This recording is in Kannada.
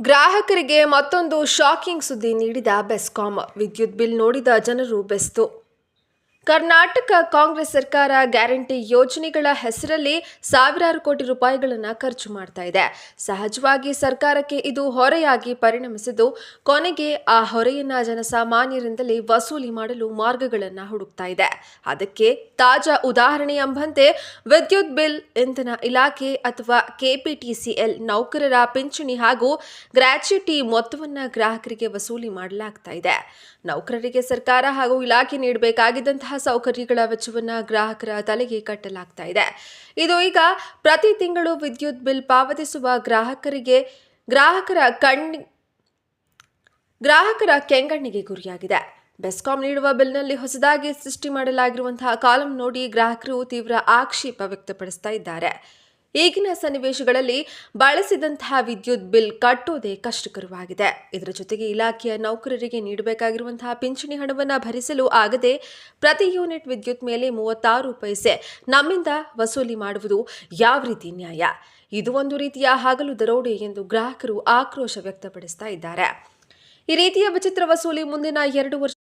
ಗ್ರಾಹಕರಿಗೆ ಮತ್ತೊಂದು ಶಾಕಿಂಗ್ ಸುದ್ದಿ ನೀಡಿದ ಬೆಸ್ಕಾಂ. ವಿದ್ಯುತ್ ಬಿಲ್ ನೋಡಿದ ಜನರು ಬೆಸ್ತು. ಕರ್ನಾಟಕ ಕಾಂಗ್ರೆಸ್ ಸರ್ಕಾರ ಗ್ಯಾರಂಟಿ ಯೋಜನೆಗಳ ಹೆಸರಲ್ಲಿ ಸಾವಿರಾರು ಕೋಟಿ ರೂಪಾಯಿಗಳನ್ನು ಖರ್ಚು ಮಾಡ್ತಾ ಇದೆ. ಸಹಜವಾಗಿ ಸರ್ಕಾರಕ್ಕೆ ಇದು ಹೊರೆಯಾಗಿ ಪರಿಣಮಿಸಿದ್ದು, ಕೊನೆಗೆ ಆ ಹೊರೆಯನ್ನ ಜನಸಾಮಾನ್ಯರಿಂದಲೇ ವಸೂಲಿ ಮಾಡಲು ಮಾರ್ಗಗಳನ್ನು ಹುಡುಕ್ತಾ ಇದೆ. ಅದಕ್ಕೆ ತಾಜಾ ಉದಾಹರಣೆ ಎಂಬಂತೆ, ವಿದ್ಯುತ್ ಬಿಲ್, ಇಂಧನ ಇಲಾಖೆ ಅಥವಾ ಕೆಪಿಟಿಸಿಎಲ್ ನೌಕರರ ಪಿಂಚಣಿ ಹಾಗೂ ಗ್ರಾಚ್ಯುಟಿ ಮೊತ್ತವನ್ನು ಗ್ರಾಹಕರಿಗೆ ವಸೂಲಿ ಮಾಡಲಾಗ್ತಾ ಇದೆ. ನೌಕರರಿಗೆ ಸರ್ಕಾರ ಹಾಗೂ ಇಲಾಖೆ ನೀಡಬೇಕಾಗಿದ್ದಂತಹ ಸೌಕರ್ಯಗಳ ವೆಚ್ಚವನ್ನು ಗ್ರಾಹಕರ ತಲೆಗೆ ಕಟ್ಟಲಾಗ್ತಾ ಇದೆ. ಇದು ಈಗ ಪ್ರತಿ ತಿಂಗಳು ವಿದ್ಯುತ್ ಬಿಲ್ ಪಾವತಿಸುವ ಗ್ರಾಹಕರಿಗೆ, ಗ್ರಾಹಕರ ಕಣ್, ಗ್ರಾಹಕರ ಕೆಂಗಣ್ಣಿಗೆ ಗುರಿಯಾಗಿದೆ. ಬೆಸ್ಕಾಂ ನೀಡುವ ಬಿಲ್ನಲ್ಲಿ ಹೊಸದಾಗಿ ಸೃಷ್ಟಿ ಮಾಡಲಾಗಿರುವಂತಹ ಕಾಲಂ ನೋಡಿ ಗ್ರಾಹಕರು ತೀವ್ರ ಆಕ್ಷೇಪ ವ್ಯಕ್ತಪಡಿಸ್ತಾ ಇದ್ದಾರೆ. ಈಗಿನ ಸನ್ನಿವೇಶಗಳಲ್ಲಿ ಬಳಸಿದಂತಹ ವಿದ್ಯುತ್ ಬಿಲ್ ಕಟ್ಟೋದೇ ಕಷ್ಟಕರವಾಗಿದೆ. ಇದರ ಜೊತೆಗೆ ಇಲಾಖೆಯ ನೌಕರರಿಗೆ ನೀಡಬೇಕಾಗಿರುವಂತಹ ಪಿಂಚಣಿ ಹಣವನ್ನು ಭರಿಸಲು ಆಗದೆ ಪ್ರತಿ ಯೂನಿಟ್ ವಿದ್ಯುತ್ ಮೇಲೆ ಮೂವತ್ತಾರು ಪೈಸೆ ನಮ್ಮಿಂದ ವಸೂಲಿ ಮಾಡುವುದು ಯಾವ ರೀತಿ ನ್ಯಾಯ? ಇದು ಒಂದು ರೀತಿಯ ಹಗಲು ದರೋಡೆ ಎಂದು ಗ್ರಾಹಕರು ಆಕ್ರೋಶ ವ್ಯಕ್ತಪಡಿಸ್ತಾ ಇದ್ದಾರೆ. ಈ ರೀತಿಯ ವಿಚಿತ್ರ ವಸೂಲಿ ಮುಂದಿನ ಎರಡು ವರ್ಷ